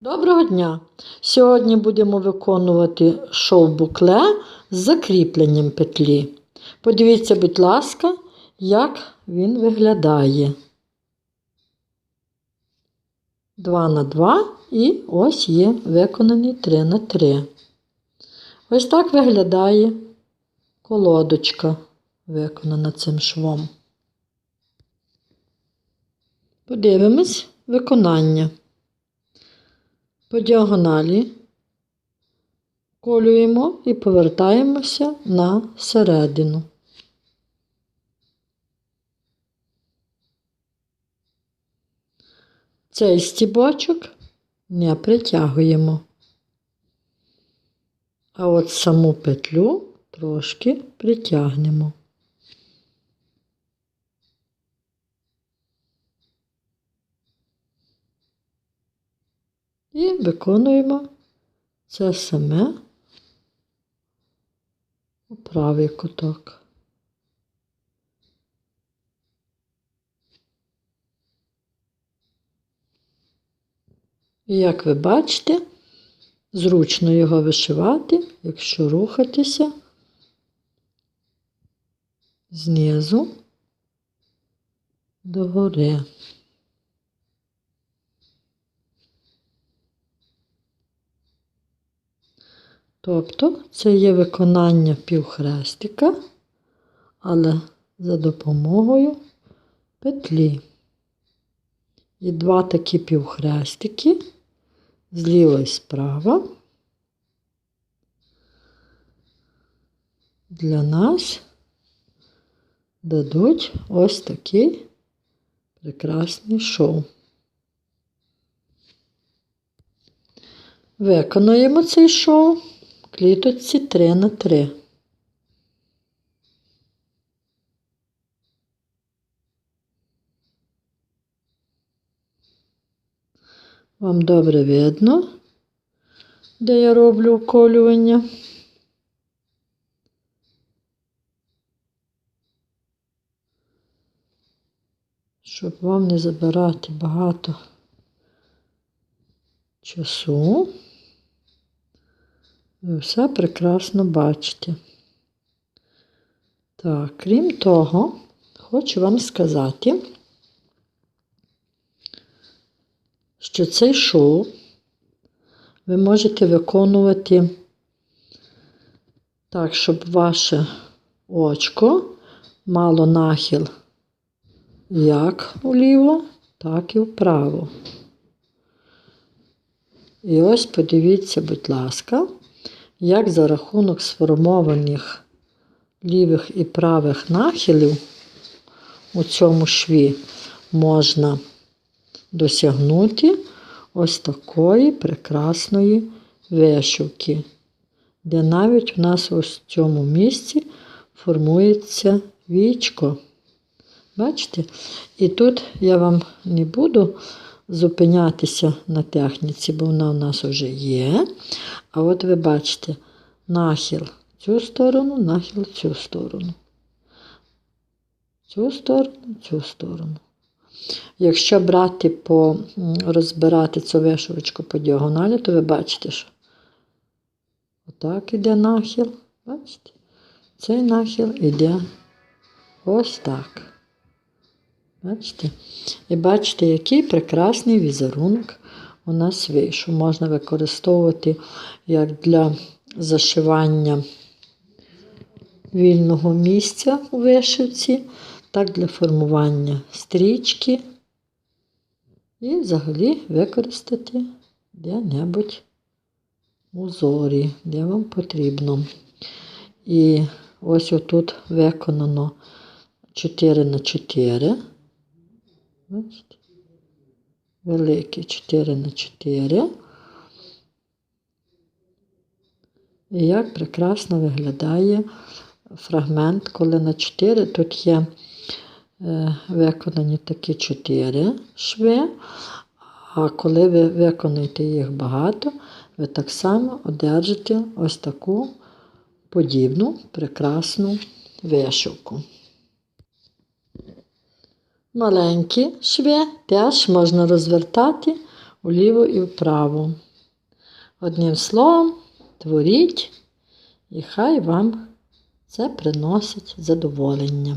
Доброго дня! Сьогодні будемо виконувати шов букле з закріпленням петлі. Подивіться, будь ласка, як він виглядає. 2 на 2 і ось є виконаний 3 на 3. Ось так виглядає колодочка, виконана цим швом. Подивимось виконання. По діагоналі колюємо і повертаємося на середину. Цей стібочок не притягуємо. А от саму петлю трошки притягнемо. І виконуємо це саме у правий куток. І як ви бачите, зручно його вишивати, якщо рухатися знизу до Тобто це є виконання півхрестика, але за допомогою петлі. І два такі півхрестики зліва і справа для нас дадуть ось такий прекрасний шоу. Виконуємо цей шоу кліточці 3 на 3. Вам добре видно, де я роблю уколювання. Щоб вам не забирати багато часу. Ви все прекрасно бачите. Так, крім того, хочу вам сказати, що цей шоу ви можете виконувати так, щоб ваше очко мало нахил як вліво, так і вправо. І ось подивіться, будь ласка, як за рахунок сформованих лівих і правих нахилів у цьому шві можна досягнути ось такої прекрасної вишивки, де навіть у нас ось в цьому місці формується вічко. Бачите? І тут я вам не буду зупинятися на техніці, бо вона у нас вже є. А от ви бачите, нахил цю сторону, нахил цю сторону. Цю сторону, цю сторону. Якщо брати по розбирати цю вишивочку по діагоналі, то ви бачите, що отак іде нахил. Бачите? Цей нахил іде ось так. Бачите? І бачите, який прекрасний візерунок у нас вийшов. Можна використовувати як для зашивання вільного місця у вишивці, так для формування стрічки. І взагалі використати де-небудь узорі, де вам потрібно. І ось отут виконано 4 на 4. Бачите? Велике 4 на 4. І як прекрасно виглядає фрагмент, коли на 4 тут є е, виконані такі 4 шви, а коли ви виконуєте їх багато, ви так само одержите ось таку подібну прекрасну вишивку. Маленькі шви теж можна розвертати вліво і вправо. Одним словом, творіть, і хай вам це приносить задоволення.